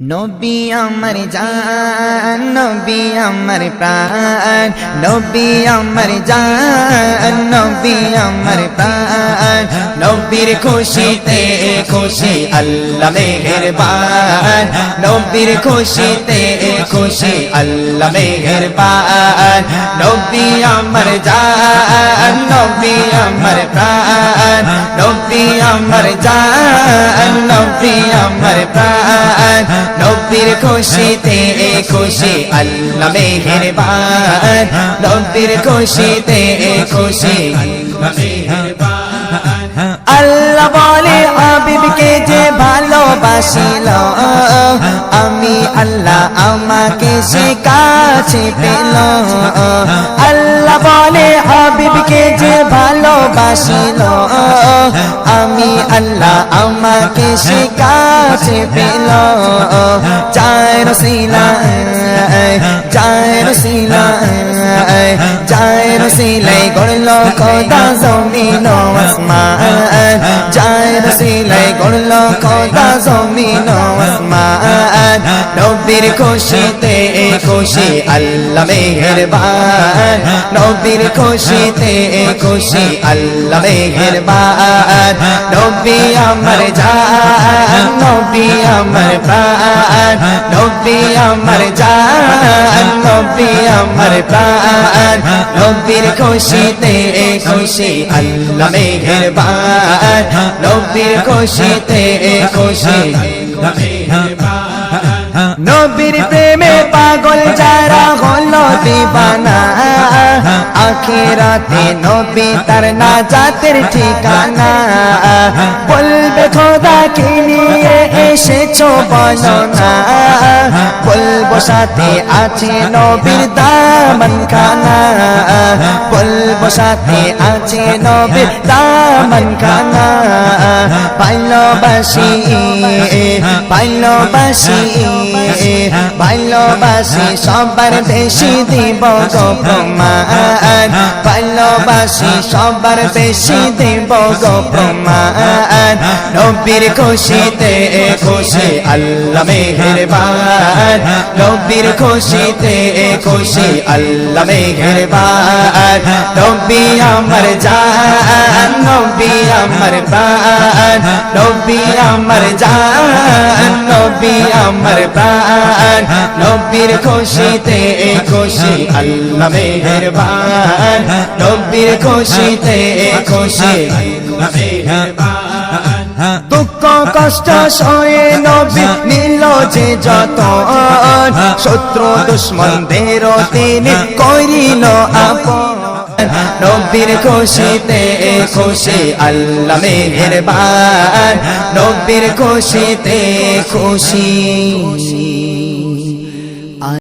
নবী আমার জান নবী আমার প্রাণ নবী আমার জান নবী আমার প্রাণ নবীর খুশিতে খুশি, আল্লাহ মেহেরবান। নবীর খুশিতে খুশি, আল্লাহ মেহেরবান। নবী আমার জান, নবী আমার প্রাণ। নবী আমার জান, নবী আমার প্রাণ। নবীর খুশিতে খুশি, আল্লাহ মেহেরবান। নবীর খুশিতে খুশি, আল্লাহ মেহেরবান। আল্লাহ ভালোবাসিল। আমি আল্লাহ আমাকে সে কাছে পেল। আল্লাহ বলে, হাবিবকে যে ভালোবাসিল, আমি আল্লাহ আমাকে সে কাছে পেল। চায় রসিলা চায় রসিলা চায় রসিলাই গড়ল খোদা জমিন আসমান। চায় রসিলাই গড়ল জমিন আসমান নবীর খুশিতে খুশি, আল্লাহ মেহেরবান। নবীর খুশিতে খুশি, আল্লাহ মেহেরবান। নবী আমার জান, নবী আমার প্রাণ। নবী আমার জান, নবী আমার প্রাণ। নবীর খুশিতে খুশি, আল্লাহ মেহেরবান। নবীর খুশিতে খুশি, আল্লাহ মেহেরবান। নবীর প্রেমে পাগল যারা হলো দিবানা। আখিরাতে নবী তার না জাতের ঠিকানা। বলবে খোদা, কি নিয়ে এসেছ বলো না বলব, সাথে আছে নবীর দামন খানা বলব, সাথে আছে নবীর দামন খানা ভালোবাসি ভালোবাসি। ভালোবাসি সবার বেশি দিব গো প্রমাণ। ভালোবাসি, সবার বেশি দিব গো প্রমাণ। নবীর খুশিতে খুশি, আল্লাহ মেহেরবান। নবীর খুশিতে খুশি, আল্লাহ মেহেরবান। নবী আমার জান, নবী আমার প্রাণ। নবী আমার জান, নবী আমার প্রাণ। নবীর খুশিতে খুশি, আল্লাহ মেহেরবান। নবীর খুশিতে খুশি দুঃখ কষ্ট সয়ে নবী নিল যে যত শত্রু দুশ্মনদের তিনি করিল আপন। নবীর খুশিতে, খুশি আল্লাহ মেহেরবান। নবীর খুশিতে, খুশি।